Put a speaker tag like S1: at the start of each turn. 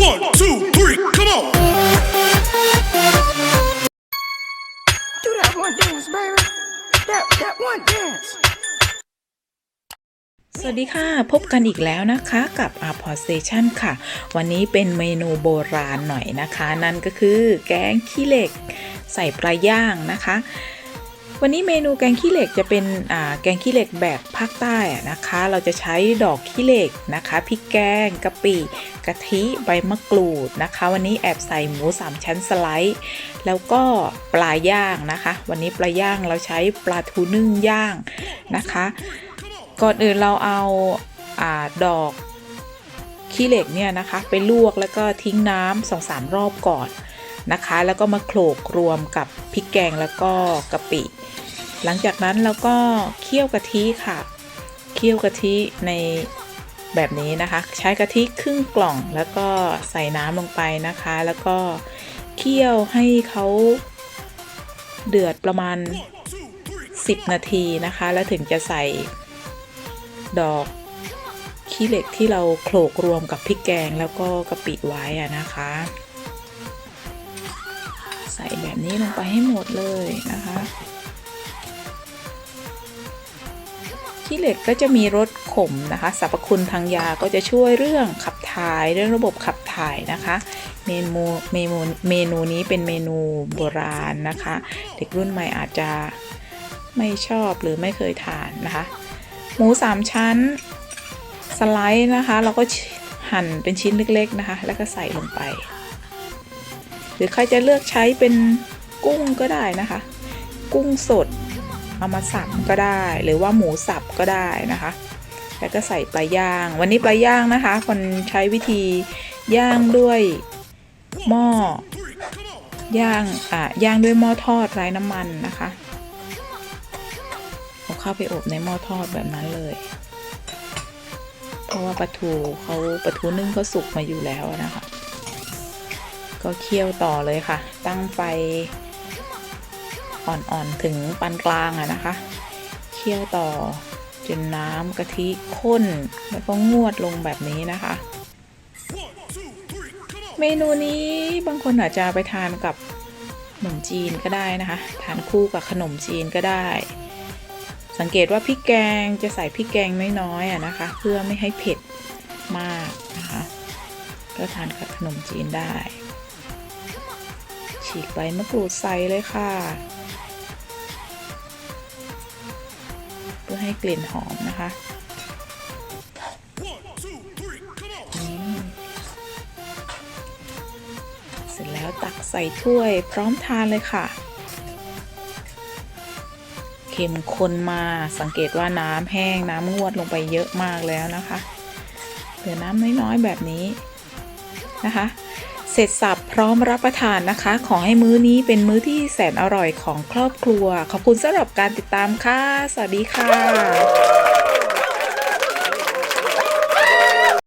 S1: One, two, three, come on.
S2: Do that one dance, baby. That that one dance.
S3: สวัสดีค่ะ พบกันอีกแล้วนะคะกับ a p o r Station ค่ะ วันนี้เป็นเมนูโบราณหน่อยนะคะ นั่นก็คือแกงขี้เหล็ก ใส่ปลาย่างนะคะ วันนี้เมนูแกงขี้เหล็กจะเป็นแกงขี้เหล็กแบบภาคใต้นะคะ เราจะใช้ดอกขี้เหล็กนะคะพริกแกงกะปิกะทิใบมะกรูดนะคะ วันนี้แอบใส่หมูสามชั้นสไลด์แล้วก็ปลาย่างนะคะ วันนี้ปลาย่างเราใช้ปลาทูนึ่งย่างนะคะ ก่อนอื่นเราเอาอาดอกขี้เหล็กเนี่ยนะคะ ไปลวกแล้วก็ทิ้งน้ำสองสามรอบก่อน นะคะ แล้วก็มาโขลกรวมกับพริกแกงแล้วก็กะปิ หลังจากนั้นเราก็เคี่ยวกะทิค่ะ เคี่ยวกะทิในแบบนี้นะคะ ใช้กะทิครึ่งกล่องแล้วก็ใส่น้ำลงไปนะคะ แล้วก็เคี่ยวให้เขาเดือดประมาณ 10 นาทีนะคะ แล้วถึงจะใส่ดอกขี้เหล็กที่เราโขลกรวมกับพริกแกงแล้วก็กะปิไว้อะนะคะ ใส่แบบนี้ลงไปให้หมดเลยนะคะขี้เหล็กก็จะมีรสขมนะคะสรรพคุณทางยาก็จะช่วยเรื่องขับถ่ายเรื่องระบบขับถ่ายนะคะ เมนูเมนูเมนูนี้เป็นเมนูโบราณนะคะ เด็กรุ่นใหม่อาจจะไม่ชอบหรือไม่เคยทานนะคะ หมูสามชั้นสไลด์นะคะ เราก็หั่นเป็นชิ้นเล็กๆนะคะ แล้วก็ใส่ลงไป รือใครจะเลือกใช้เป็นกุ้งก็ได้นะคะ กุ้งสดเอามาสับก็ได้ หรือว่าหมูสับก็ได้นะคะ แล้วก็ใส่ปลาย่าง วันนี้ปลาย่างนะคะ คนใช้วิธีย่างด้วยหม้อย่างอะย่างด้วยหม้อทอดไร้น้ำมันนะคะเอาเข้าไปอบในหม้อทอดแบบนั้นเลย เพราะว่าปลาทูเขาปลาทูนึ่งเขาสุกมาอยู่แล้วนะคะ ก็เคี่ยวต่อเลยค่ะ ตั้งไฟอ่อนๆถึงปานกลางอะนะคะ เคี่ยวต่อจนน้ำกะทิข้นแล้วก็งวดลงแบบนี้นะคะ เมนูนี้บางคนอาจจะไปทานกับขนมจีนก็ได้นะคะ ทานคู่กับขนมจีนก็ได้ สังเกตว่าพริกแกงจะใส่พริกแกงน้อยๆอะนะคะ เพื่อไม่ให้เผ็ดมากนะคะ ก็ทานกับขนมจีนได้ ฉีกใบมะกรูดใส่เลยค่ะ เพื่อให้กลิ่นหอมนะคะเสร็จแล้วตักใส่ถ้วยพร้อมทานเลยค่ะ เค็มข้นมาสังเกตว่าน้ำแห้งน้ำงวดลงไปเยอะมากแล้วนะคะ เหลือน้ำน้อยๆแบบนี้นะคะ เสร็จสับพร้อมรับประทานนะคะ ขอให้มื้อนี้เป็นมื้อที่แสนอร่อยของครอบครัว ขอบคุณสำหรับการติดตามค่ะ สวัสดีค่ะ